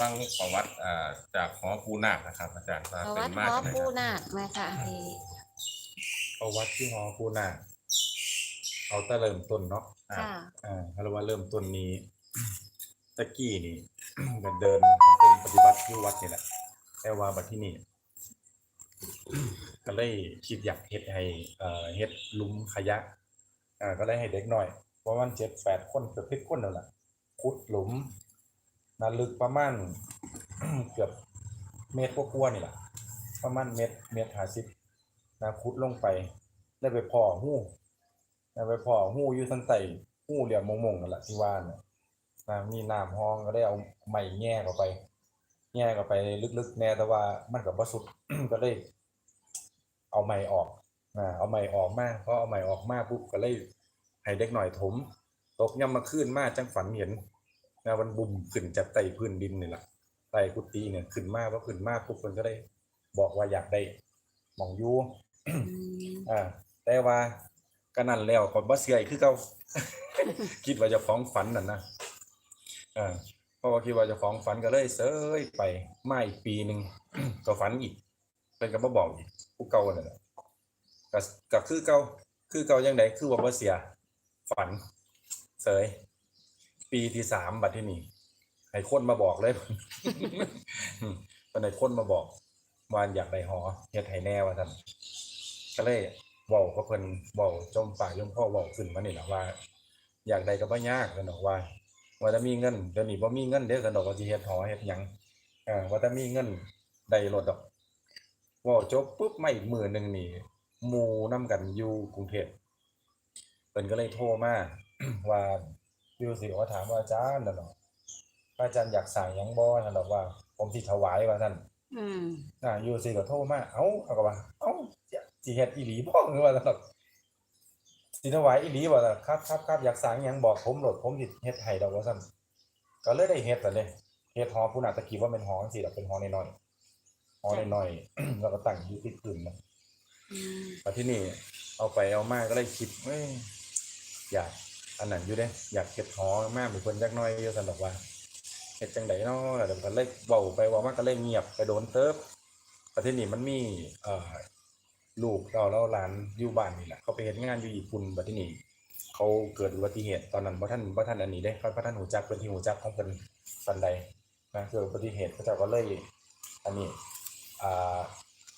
ฟังประวัติอ่าจากหอปูนาคนะครับ อาจารย์ว่าประเป็วันติมาหอจากไหนปูครับนาคไหมคะที่ประวัติที่หอปูนาคเอาแต่เริ่มต้นเนาะค่ะอ่าเขาเรียกว่าเริ่มต้นนี้ตะกี้นี่ เดินเดินของกรมปฏิบัติที่วัดนี่แหละแต่ว่าบัดที่นี่ ก็เลยคิดอยากเฮ็ดให้เอ่อเฮ็ดหลุมขยะอ่าก็เลยให้เด็กหน่อยเพราะมันเจ็ดแปดคนเกือบสิบคนแล้วล่ะขุดหลุม นาลึกประมาณเกือบเมตรกว่าๆนี่แหละประมาณเมตรเมตรห้าสิบนะขุดลงไป ได้ไปพ่อหู้ได้ไปพ่อหู้อยู่ทั้งไตหู้เหลี่ยมมงๆนั่นแหละที่ว่านะนะมีน้ำห้องก็ได้เอาไม้แง่เข้าไป แง่เข้าไปลึกๆแน่แต่ว่ามันกับบ่สุดก็เลยเอาไม้ออกอ่าเอาไม้ออกมาเพราะเอาไม้ออกมากปุ๊บก็เลยให้เด็กหน่อยถม ตกย่ำมาขึ้นมากจังฝันเห็น นะมันบุ่มขึ้นจากใต้พื้นดินนี่แหละใต้กุฏิเนี่ยขึ้นมาเพราะขึ้นมาปุ๊บคนก็ได้ บอกว่าอยากได้หมองอยู่อืมอ่าแต่ว่าก็นั่นแล้วก็บ่เชื่ออีกคือเก่าคิดว่าเจะฟ้าของฝันนั่นนะอ่าเพราะว่าคิดว่าเจะฟ้าของฝันก็เลยเสยไปมาอีกปีหนึ่งก็ฝันอีกเป็นก็บ่บอกอีกผู้เก่านั่นแหละก็ก็คือเก่าคือเก่ายังไงคือว่าบ่เสีย ฝันเสย ปีที่สามบัดที่นี่ให้คนมาบอกเลยเป็นให้คนมาบอกว่าอยากได้หอเฮ็ดให้แน่ว่าซั่นก็เลยเว้ากับเพิ่นเว้าจมปากจมพ่อเว้าขึ้นมานี่ล่ะว่า อยากได้ก็บ่ยากซั่นดอกว่า ว่าถ้ามีเงินเดี๋ยวนี้บ่มีเงินเด้อซั่นดอกว่าสิเฮ็ดหอเฮ็ดหยังอ่าว่าถ้ามีเงินได้รถดอกว้าจบปุ๊บไมาอีกมื้อหนึ่งนี่หมู่นํกันอยู่กรุงเทพเพิ่นก็เลยโทรมาว่า ยู่สิว่าถามว่าอาจารย์นั่นเนาะพระอาจารย์อยากสั่งหยังบ่ซั่นดอกว่า ผมสิถวายว่าซั่นอืมอ่าอยู่สิก็โทรมาเอ้าเอาก็ว่าเอ้าสิเฮ็ดอีหลีบ่หรือว่าซั่นดอกสิถวายอีหลีบ่ล่ะครับครับครับอยากสั่งหยังบอกผมโหลดผมสิเฮ็ดให้ดอกว่าซั่นก็เลยได้เฮ็ดซั่นเด้เฮ็ดหอผู้น่ะตะกี้ว่าเป็นหอจังซี่ดอกเป็นหอน้อยๆหอน้อยๆแล้วก็ตั้งอยู่ที่พื้นนะอืมมาที่นี่เอาไปเอามาก็เลยคิดเอ้ยอยาก อันนั้นอยู่เด้อยากเก็บหอมากเหมือนคนจักน้อยอยู่สันดอกว่าเฮ็ดจังไดเนาะแล้วก็เลยเว้าไปว้ามากก็เลยเงียบไปโดนเติบประเทศนี้มันมีเอ่อลูกเราแล้วหลานอยู่บ้านนี่แหละเขาไปเฮ็ดงานอยู่ญี่ปุ่นประเทศนี้เขาเกิดอุบัติเหตุตอนนั้นบ่ทันบ่ทันอันนี้เด้เขาบ่ทันหูจักเป็นที่หูจักของเพิ่นปานใดนะเกิดอุบัติเหตุเขาเจ้าก็เลยอันนี้อ่า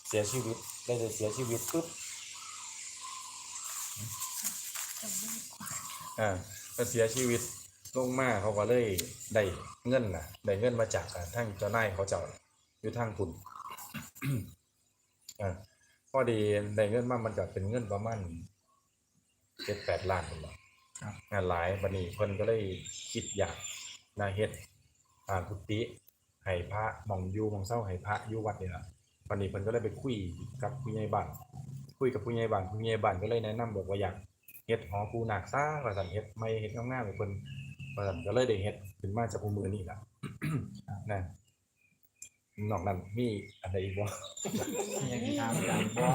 เสียชีวิตได้เสียชีวิตปุ๊บ อ่าก็เสียชีวิตลงมาเขาก็เลยได้เงินน่ะได้เงินมาจากอ่าทางเจ้านายเขาเจ้าอยู่ทางคุณอ่าพอดีได้เงินมามันก็เป็นเงินประมาณเจ็ดแปดล้านเป็นบ่งานหลายบัดนี้เพิ่นก็เลยคิดอยากนาเฮ็ดอ่ากุฏิให้พระหมองอยู่หมองเศร้าให้พระอยู่วัดนี่ล่ะบัดนี้เพิ่นก็เลยไปคุยกับผู้ใหญ่บ้าน คุยกับผู้ใหญ่บ้านผู้ใหญ่บ้านก็เลยแนะนำบอกว่าอยาก เฮ็ดหอปูนาคซ่าว่าซั่นเฮ็ดไม่เฮ็ดงามๆให้เพิ่นว่าซั่นก็เลยได้เฮ็ดขึ้นมาจากผู้มือนี่ล่ะนั่นนอกนั้นมีอะไรอีกบ่อยากจะถามอาจารย์บ่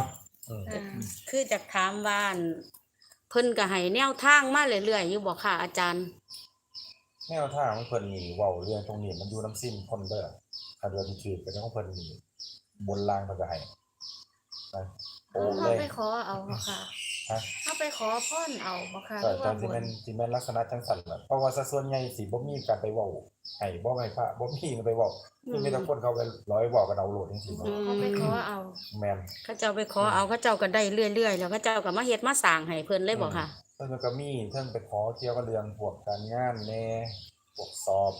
อืมอ่าคือจากถามว่าอั่นเพิ่นก็ให้แนวทางมาเรื่อยๆอยู่บ่ค่ะ อาจารย์ แนวทางของเพิ่นนี่เว้าเรื่องตรงนี้มันอยู่น้ำสิ้นคนเด้อถ้าเดือนที่ถือก็ของเพิ่นนี่บนล่างเพิ่นก็ให้นะโอ้เลเฮายไปขอเอาบ่ค่ะฮะ เฮาไปขอพรเอาบ่ค่ะหก็รือตอว่านบที่แม่นนที่แม่นลักษณะจังซั่นล่ะเพราะว่าสัดส่วนใหญ่สิบ่มีการไปเว้าให้บ่ให้พระบ่มีไปเว้าคือมีแต่คนเขาไปร้อยเว้ากันเอาโลดจังซี่อืเนาะมเฮาไปขอเอา แม่น เขาเจ้าไปขอเอาเขาเจ้าก็ได้เรื่อยๆแล้วเขาเจ้าก็มาเฮ็ดมาสร้างให้เพิ่นเลยบ่ค่ะ เพิ่นก็มีเพิ่นไปขอเกี่ยวกับเรื่องพวกการงานแหน่พวกสอบ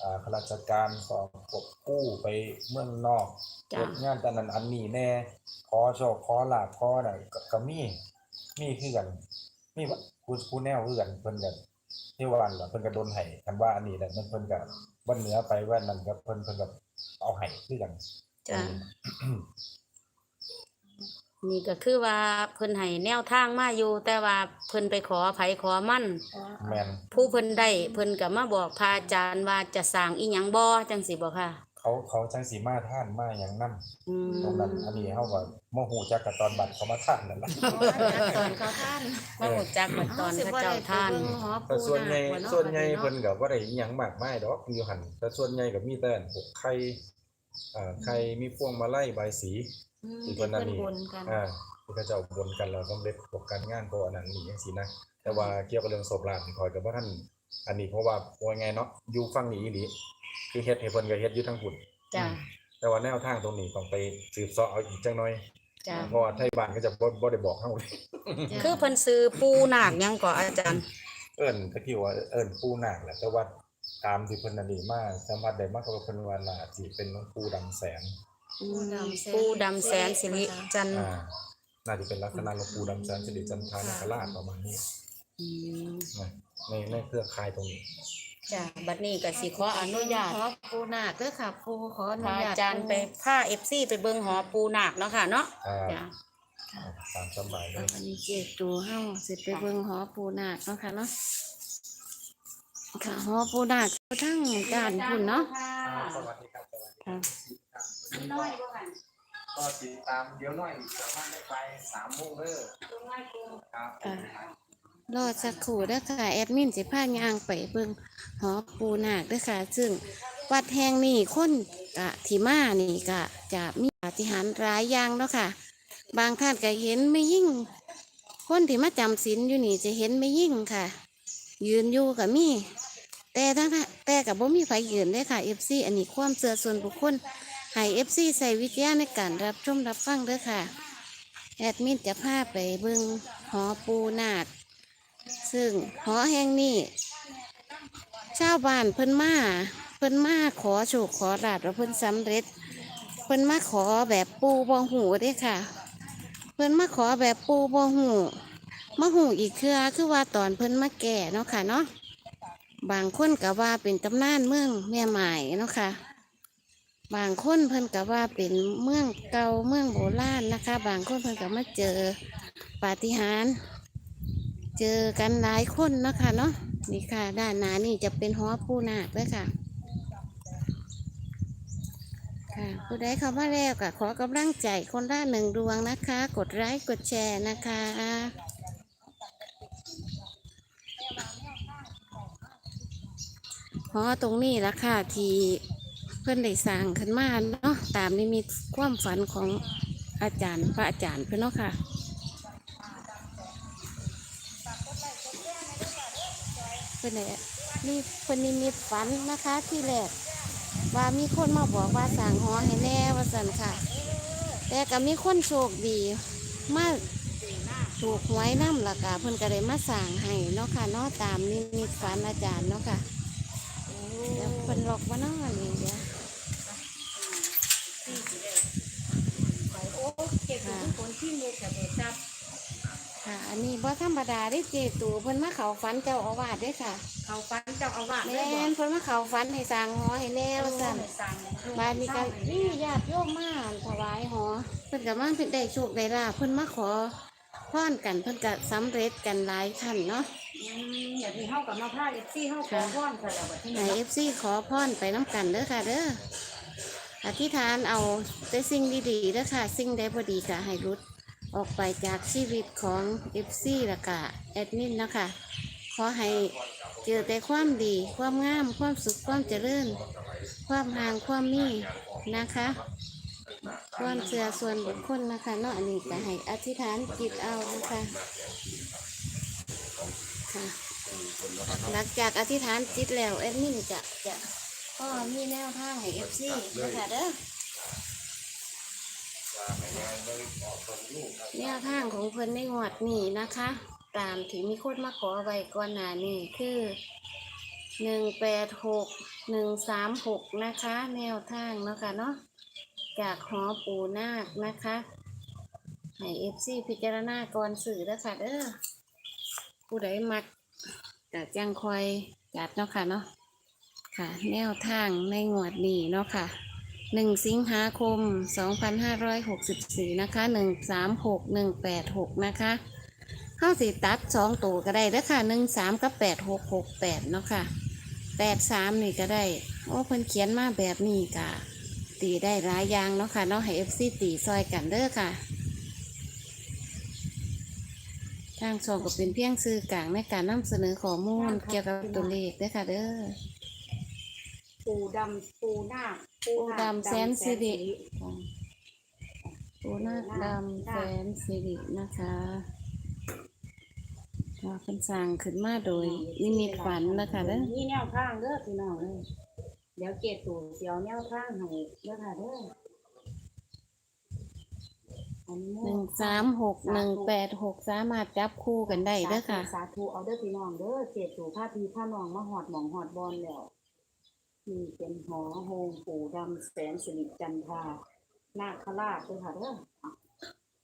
อ่าข้าราชการสอบพวกกู้ไปเมืองนอกจ้ะ เฮ็ดงานแต่นั้นอันนี้แหน่ขอโชคขอลาภขอน่ะก็ก็มี มีคือกันมีว่าผู้ผู้แนวคือกันเพิ่นก็เทววันล่ะเพิ่นก็ดลให้คันว่าอันนี้แหละมันเพิ่นก็บ่เหนือไปว่านั้นก็เพิ่นเพิ่นก็เอาให้คือกันจ้ะนี่ก็คือว่าเพิ่นให้แนวทางมาอยู่ แต่ว่าเพิ่นไปขอไผขอมั่นแม่นผู้เพิ่นได้เพิ่นก็มาบอกพระอาจารย์ว่าจะสร้างอีหยังบ่จังสิบ่ค่ะ เขาเขาจังสีมาท่านมาอย่างนั่อืมตรงนั้นอันนี้เขาก็โมโหจักกับตอนบัตรเขามาท่านนั่นแหละ อ๋ออาจารย์ตอนเขาท่านมาหูจักมาตอนพระเจ้าท่านเอสิบ่ได้ไปเบิ่งหอแต่ปูส่วนใหญ่าคบ่เาะส่วนใหญ่บัเพิ่ดนก็บ่ได้อิหยังมากมายดอกอยู่หั่นแต่ส่วนใหญ่ก็มีแต่พวกไข่อ่าไข่มีพวงมาลัยใบายสีอืมอีกคนนั้นนี่เพิ่บนกันอ่าที่เขาเจ้าบนกันแล้วสำเร็จพวกการงานพวกอันนั้นนี่จังซี่นะ แต่ว่าเกี่ยวกับเรื่องโศกลาภนี่คอยก็บ่ทัน อันนี้เพราะว่าว่าไงเนาะอยู่ฝั่งนี้อีหลีคือเฮ็ดให้เพิ่นก็เฮ็ดอยู่ทั้งพุ่นจ้ะแต่ว่าแนวทางตรงนี้ต้องไปสืบเสาะเอาอีกจังหน่อยจ้ะเพราะว่าไทยบ้านก็จะบ่บ่ได้บอกเฮาเลยจ้ะคือเพิ่นซื้อปูนาคหยังก่ออาจารย์ เอิ้นตะกี้ว่าเอิ้นปู่นาคแหละแต่ว่าตามที่เพิ่นอันนี้มาสัมผัสได้มากก็เพิ่นว่าน่าสิเป็นหลวงปู่ดำแสงปูดำแสนปูดำแสนสิริจันทร์อ่าน่าจะเป็นลักษณะหลวงปู่ดำแสนสิริจันทรานาคราชประมาณนี้อืมนะ ในในเครือข่ายตรงนี้ จ้ะบัดนี้ก็สิขออนุญาตขอปูนาคเด้อค่ะปูขออนุพาญาตอาจารย์ไปพา FC ไปเบิ่งหอปูนาคเนาะค่ะเนาะอ่าจ้ะตามสบายเลเอายอันนี้เจตูเฮาสิไปเบิ่งหอปูนาคเนาะค่ะเนาะค่ะหอปูนาคทั้งด้านพุ่นเนาะ สวัสดีครับสวัสดีค่ะน้อยบ่หั่นก็ติดตามเดี๋ยวหน่อยสามารถได้ไปสามโมงเด้อตรงน้อยปูครับ รอสักครู่เด้อค่ะแอดมินสิพายางไปเบิ่งหอปูนาคเด้อค่ะ ซึ่งวัดแห่งนี้คนกะที่มานี่กะจะมีปาฏิหาริย์หลายอย่างเนาะค่ะ บางท่านก็เห็นไม่ยิ่ง คนที่มาจำศีลอยู่นี่จะเห็นไม่ยิ่งค่ะ ยืนอยู่กับมีแต่ทั้งแต่กับบ่มีไฟยืนเด้ค่ะ FC อันนี้ความเชื่อส่วนบุคคลให้ FC ใส่วิทยาในการรับชมรับฟังเด้อค่ะ แอดมินจะพาไปเบิ่งหอปูนาค ซึ่งหอแห่งนี้ชาวบ้านเพิ่นมาเพิ่นมาขอโชคขอลาบแล้วเพิ่นสำเร็จ เพิ่นมาขอแบบปูบ่หูเด้ค่ะ เพิ่นมาขอแบบปูบ่หูมาหูอีกคือคือว่าตอนเพิ่นมาแก่เนาะค่ะเนาะบางคนก็ว่าเป็นตำนานเมืองแม่หมายเนาะค่ะ บางคนเพิ่นก็ว่าเป็นเมืองเก่าเมืองโบราณนะคะ บางคนเพิ่นก็มาเจอปาฏิหาริย์ เจอกันหลายคนนะคะเนาะนี่ค่ะ ด้านหน้านี่จะเป็นหอปูนาคด้วยค่ะ ค่ะ ผู้ใดเข้ามาแล้วก็ขอกำลังใจคนละหนึ่งดวงนะคะ กดไลค์กดแชร์นะคะหอตรงนี้ละค่ะที่เพื่อนได้สร้างขึ้นมาเนาะตามนิมิตความฝันของอาจารย์พระอาจารย์เพื่อนเนาะค่ะ พื่อนเนี่ยนี่เพื่อนนิมิตฝันนะคะที่แรกว่ามีคนมาบอกว่าสั่งหอให้แน่ว่าสันค่ะ แต่ก็มีคนโชคดีมาถูกหวยน้ำละกะเพิ่นก็เลยมาสั่งให้เนาะค่ะเนาะตามนิมิตฝันอาจารย์เนาะค่ะเดี๋ยวเพิ่นหลอกว่าน้อนี่เดี๋ยวโอ้เก็บอยู่คนที่มตกับเดซับ ค่ะ อันนี้บ่ธรรมดาได้เจตูเพิ่นมาเขาฝันเจ้าอาวาสได้อค่ะเขาฟันเจ้าอาวาสแม่นเพิ่นมาเขาฝันให้สั่งหอให้แน่ว่าสั่นสั่งบานนี้ก็นี่ญาติโยมมาถวายหอเพิ่นก็มาเพิ่นได้โชคได้ลาภเพิ่นมาขอพรกันเพิ่นก็สำเร็จกันหลายขั้นเนาะอย่างนี้เฮากับมาพาเอฟซีเฮาขอพรค่ะแล้วบัดนี้ในเอฟซีขอพรไปน้ำกันเด้อค่ะเด้ออธิษฐานเอาแต่สิ่งดีๆเด้อค่ะ สิ่งใดบ่ดีก็ให้รุด ออกไปจากชีวิตของเอฟซีละกะแอดมินนะคะ ขอให้เจอแต่ความดี ความงาม ความสุข ความเจริญ ความห่างความมีนะคะ ความเชื่อส่วนบุคคลนะคะเนาะอันนี้ก็ให้อธิษฐานจิตเอานะคะค่ะหลังจากอธิษฐานจิตแล้วแอดมินจะจะก็มีแนวทางให้เอฟซีนะคะเด้อ แนวทางของเพิ่นในงวดนี้นะคะ ตามที่มีโคนมาขอไว้ก่อนหน้านี้คือหนึ่งแปดหกหนึ่งสามหกนะคะ แนวทางเนาะคะเนาะจากหอปูนาคนะคะให้เอฟซีพิจารณาก่อนสื่อแล้วค่ะเด้อผู้ใดมักก็จังคอยจัดเนาะค่ะเนาะค่ะ แนวทางในงวดนี้เนาะค่ะ หนึ่งสิงหาคมสองพันห้าร้อยหกสิบสี่นะคะหนึ่งสามหกหนึ่งแปดหกนะคะเข้าสีตัดสองตัวก็ได้แล้วค่ะหนึ่งสามกับแปดหกหกแปดเนาะค่ะแปดสามนี่ก็ได้ โอ้เพิ่นเขียนมาแบบนี้กะตีได้หลายอย่างเนาะค่ะเนาะให้ FC ตีซอยกันเด้อค่ะ ทางช่องก็เป็นเพียงสื่อกลางในการนำเสนอข้อมูลเกี่ยวกับตัวเลขเด้อค่ะเด้อปูดำปูหน้า ปูดำแสนสิริปูนาคดำแสนสิรินะคะว่าเป็นสร้างขึ้นมาโดยนิมิตฝันนะคะเด้อนี่แนวทางเด้อพี่น้องเด้อเดี๋ยวเกตตูเสียวแนวทางให้เด้อค่ะเด้ออันนี้หนึ่งสามหกหนึ่งแปดหกสามารถจับคู่กันได้เด้อค่ะ สาธุเอาเด้อพี่น้องเด้อเกตตูพาพี่พาน้องมาหอดหมองหอดบอลแล้ว นี่เป็นหอโฮงปู่ดำแสนสิริจันทรานาคราชเด้อค่ะเด้อ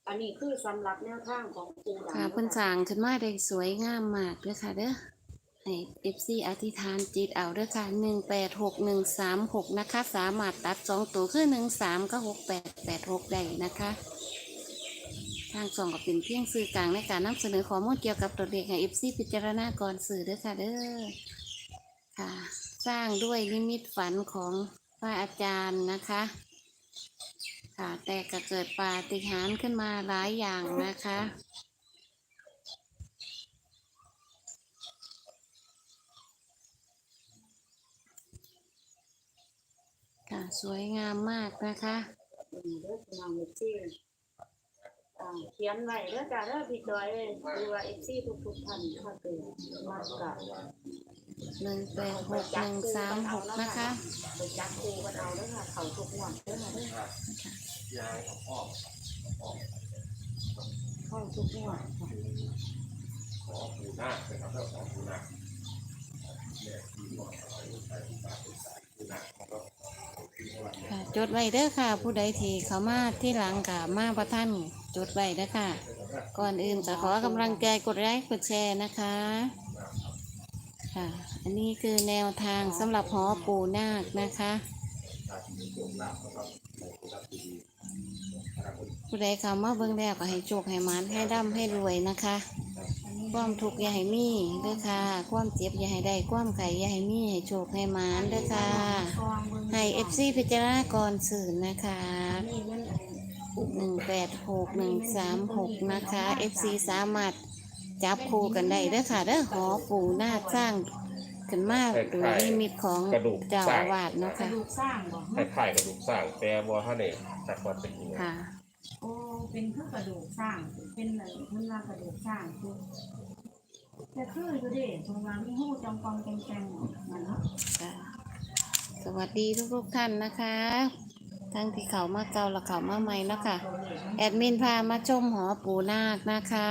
อันนี้คือสำหรับแนวทางของปู่ดำค่ะเพิ่นสร้างขึ้นมาได้สวยงามมากเด้อค่ะเด้อให้เอฟซีอธิษฐานจิตเอาเด้อค่ะหนึ่งแปดหกหนึ่งสามหกนะคะ สามารถตัดสองตัวคือหนึ่งสามก็หกแปดแปดหกได้นะคะ ทางสองก็เป็นเพียงสื่อกลางในการนำเสนอข้อมูลเกี่ยวกับตัวเลขให้เอฟซีพิจารณาก่อนสื่อเด้อค่ะเด้อ ค่ะ สร้างด้วยนิมิตฝันของพระอาจารย์นะคะ ค่ะแต่ก็เกิดปาฏิหาริย์ขึ้นมาหลายอย่างนะคะค่ะสวยงามมากนะคะเด้อพี่น้องเอฟซีอ่าเขียนไว้เด้อจ้าเด้อพี่จอยเลยหรือว่าเอฟซีทุกๆท่านถ้าเกิดมากกับ หนึ่งแปดหกหนึ่งสามหกนะคะ ไปจับคูกันเอาเด้อค่ะเขาทุกงวดเด้อค่ะเด้อเข้าทุกงวดค่ะขอปูนาคนะครับแล้วขอปูนาคค่ะ จดไว้เด้อค่ะ ผู้ใดที่เขามาที่หลังกับมาประท่านจดไว้เด้อค่ะ ก่อนอื่นจะขอกำลังใจกดไลค์กดแชร์นะคะ ค่ะ อันนี้คือแนวทางสำหรับหอปูนาคนะคะ ผู้ใดเข้ามาเบิ่งแล้วก็ให้โชคให้หมานให้ร่ำให้รวยนะคะ ความทุกข์อย่าให้มีเด้อค่ะ ความเจ็บอย่าให้ได้ ความไข่อย่าให้มี ให้โชคให้หมานเด้อค่ะ ให้เอฟซีพิจารณาก่อนสื่อนะคะหนึ่งแปดหกหนึ่งสามหกนะคะเอฟซีสามารถ จับคู่กันได้เด้อค่ะเด้อหอปู่นาคสร้างขึ้นมาโดยนิมิตของกระดูกเจ้าสร้างอาวาสเนาะกระค่ะดูกสร้างบ่คล้ายๆกระดูกสร้างแต่บ่ทันได้จักว่าเป็นยังไงค่ะ โอ้เป็นคือกระดูกสร้าง เป็นอะไรมันว่ากระดูกสร้างคือแต่คืออยู่เดิตรงว่ามีหูจองกองแกงๆมันเนาะค่ะสวัสดีทุกๆท่านนะคะ ทั้งที่เขามาเก่าและเขามาใหม่เนาะคะแอดมินพามาชมหอปูนาคนะคะ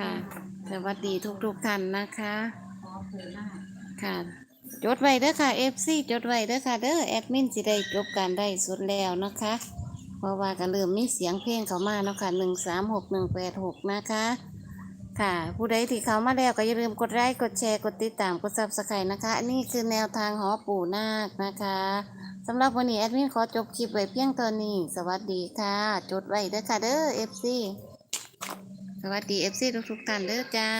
ค่ะ สวัสดีทุกๆท่านนะคะขอเผยหน้าค่ะ จดไว้เด้อค่ะ FC จดไว้เด้อค่ะเด้อแอดมินสิได้จบการได้สุดแล้วนะคะ เพราะว่าก็เริ่มมีเสียงเพลงเข้ามาเนาะค่ะหนึ่งสามหกหนึ่งแปดหกนะคะ ค่ะ ผู้ใดที่เข้ามาแล้วก็อย่าลืมกดไลค์กดแชร์กดติดตามกดซับสไครต์นะคะ อันนี้คือแนวทางหอปู่นาคนะคะสำหรับวันนี้แอดมินขอจบคลิปไว้เพียงตอนนี้ สวัสดีค่ะ จดไว้เด้อค่ะเด้อ FC สวัสดีเอฟซีทุกๆท่านเด้อจ้า